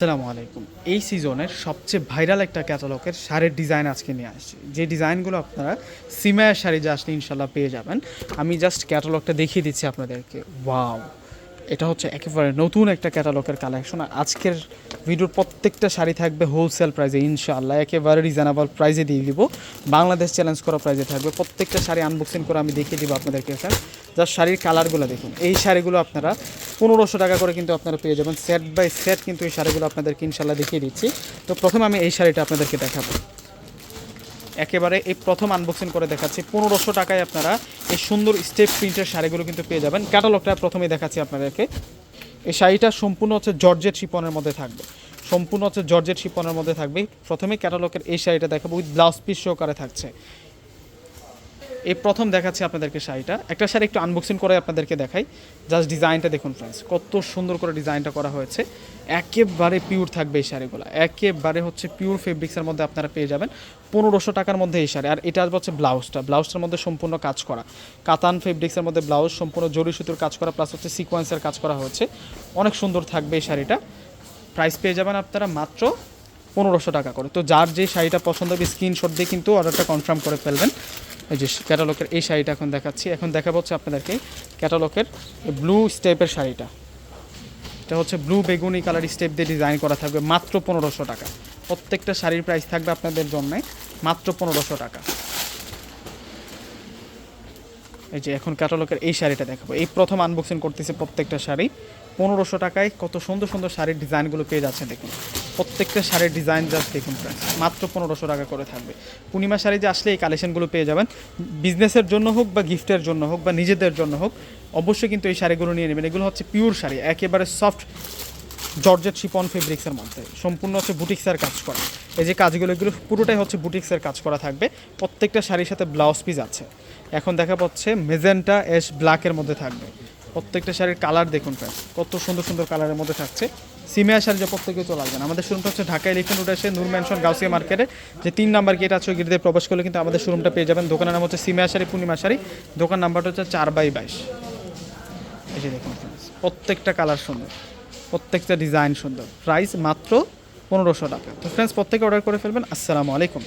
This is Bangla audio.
আসসালামু আলাইকুম। এই সিজনের সবচেয়ে ভাইরাল একটা ক্যাটালগের শাড়ির ডিজাইন আজকে নিয়ে আসছি। যে ডিজাইনগুলো আপনারা সিমায়া শাড়ি যে আসলে ইনশাল্লাহ পেয়ে যাবেন, আমি জাস্ট ক্যাটালগটা দেখিয়ে দিচ্ছি আপনাদেরকে। ওয়াও! এটা হচ্ছে একেবারে নতুন একটা ক্যাটালগের কালেকশন আজকের ভিডিওর প্রত্যেকটা শাড়ি থাকবে হোলসেল প্রাইজে ইনশাআল্লাহ। একেবারে রিজনেবল প্রাইজে দিয়ে দিব। বাংলাদেশ চ্যালেঞ্জ করা প্রাইজে থাকবে। প্রত্যেকটা শাড়ি আনবক্সিং করে আমি দেখিয়ে দিব আপনাদেরকে স্যার যার শাড়ির কালারগুলো দেখুন। এই শাড়িগুলো আপনারা পনেরোশো টাকা করে কিন্তু আপনারা পেয়ে যাবেন। সেট বাই সেট কিন্তু এই শাড়িগুলো আপনাদেরকে ইনশাল্লাহ দেখিয়ে দিচ্ছি। তো প্রথমে আমি এই শাড়িটা আপনাদেরকে দেখাবো। একেবারে এই প্রথম আনবক্সিং করে দেখাচ্ছি। পনেরোশো টাকায় আপনারা এই সুন্দর স্টেপ প্রিন্টের শাড়িগুলো কিন্তু পেয়ে যাবেন। ক্যাটালগটা প্রথমে দেখাচ্ছি আপনাদেরকে। এই শাড়িটা সম্পূর্ণ হচ্ছে জর্জেট শিপনের মধ্যে থাকবে। সম্পূর্ণ হচ্ছে জর্জেট শিপনের মধ্যে থাকবে। প্রথমে ক্যাটালগের এই শাড়িটা দেখাবো। উইথ ব্লাউজ পিস সহকারে থাকছে। এই প্রথম দেখাচ্ছি আপনাদেরকে শাড়িটা। একটা শাড়ি একটু আনবক্সিং করে আপনাদেরকে দেখাই। জাস্ট ডিজাইনটা দেখুন ফ্রেন্ডস কত সুন্দর করে ডিজাইনটা করা হয়েছে। একেবারে পিওর থাকবে এই শাড়িগুলো। একেবারে হচ্ছে পিওর ফেব্রিক্সের মধ্যে আপনারা পেয়ে যাবেন। পনেরোশো টাকার মধ্যে এই শাড়ি। আর এটা আসবে হচ্ছে ব্লাউজটা ব্লাউজটার মধ্যে সম্পূর্ণ কাজ করা। কাতান ফেব্রিক্সের মধ্যে ব্লাউজ সম্পূর্ণ জরি সুতোর কাজ করা প্লাস হচ্ছে সিকোয়েন্সের কাজ করা হয়েছে। অনেক সুন্দর থাকবে এই শাড়িটা। প্রাইস পেয়ে যাবেন আপনারা মাত্র পনেরোশো টাকা করে। তো যার যে শাড়িটা পছন্দ হবে স্ক্রিনশট দিয়ে কিন্তু অর্ডারটা কনফার্ম করে ফেলবেন। এই যে ক্যাটালগের এই শাড়িটা এখন দেখাচ্ছি। এখন দেখাবো হচ্ছে আপনাদেরকে ক্যাটালগের ব্লু স্টেপের শাড়িটা। এটা হচ্ছে ব্লু বেগুনি কালার স্টেপ দিয়ে ডিজাইন করা থাকবে মাত্র পনেরোশো টাকা। প্রত্যেকটা শাড়ির প্রাইস থাকবে আপনাদের জন্য মাত্র পনেরোশো টাকা। এই যে এখন ক্যাটালগের এই শাড়িটা দেখাবো। এই প্রথম আনবক্সিং করতেছে প্রত্যেকটা শাড়ি। পনেরোশো টাকায় কত সুন্দর সুন্দর শাড়ির ডিজাইনগুলো পেয়ে যাচ্ছে দেখুন। প্রত্যেকটা শাড়ির ডিজাইন জাস্ট দেখুন প্রাইস মাত্র পনেরোশো টাকা করে থাকবে। পূর্ণিমা শাড়ি যে আসলে এই কালেকশনগুলো পেয়ে যাবেন বিজনেসের জন্য হোক বা গিফটের জন্য হোক বা নিজেদের জন্য হোক, অবশ্যই কিন্তু এই শাড়িগুলো নিয়ে নেবেন। এগুলো হচ্ছে পিওর শাড়ি, একেবারে সফট জর্জেট শিপন ফেব্রিক্সের মধ্যে। সম্পূর্ণ হচ্ছে বুটিক্সের কাজ করা। এই যে কাজগুলো, এগুলো পুরোটাই হচ্ছে বুটিক্সের কাজ করা থাকবে। প্রত্যেকটা শাড়ির সাথে ব্লাউজ পিস আছে। এখন দেখা পাচ্ছে মেজেন্টা এস ব্ল্যাকের মধ্যে থাকবে। প্রত্যেকটা শাড়ির কালার দেখুন প্রায় কত সুন্দর সুন্দর কালারের মধ্যে থাকছে। সিমিয়া শাড়ি যে প্রত্যেকে চলে আসবেন। আমাদের শোরুমটা হচ্ছে ঢাকা এলিফেন্ট রোড এসে নূর ম্যানশন গাউসিয়া মার্কেটে যে তিন নাম্বার গেট আছে গেট দিয়ে প্রবেশ করলে কিন্তু আমাদের শোরুমটা পেয়ে যাবেন। দোকানের নাম হচ্ছে সিমিয়া শাড়ি পূর্ণিমা শাড়ি। দোকান নাম্বারটা হচ্ছে চার বাই বাইশ। যে দেখুন friends, প্রত্যেকটা কালার সুন্দর প্রত্যেকটা ডিজাইন সুন্দর। প্রাইস মাত্র পনেরোশো টাকা। তো ফ্রেন্ডস প্রত্যেকে অর্ডার করে ফেলবেন। আসসালামু আলাইকুম।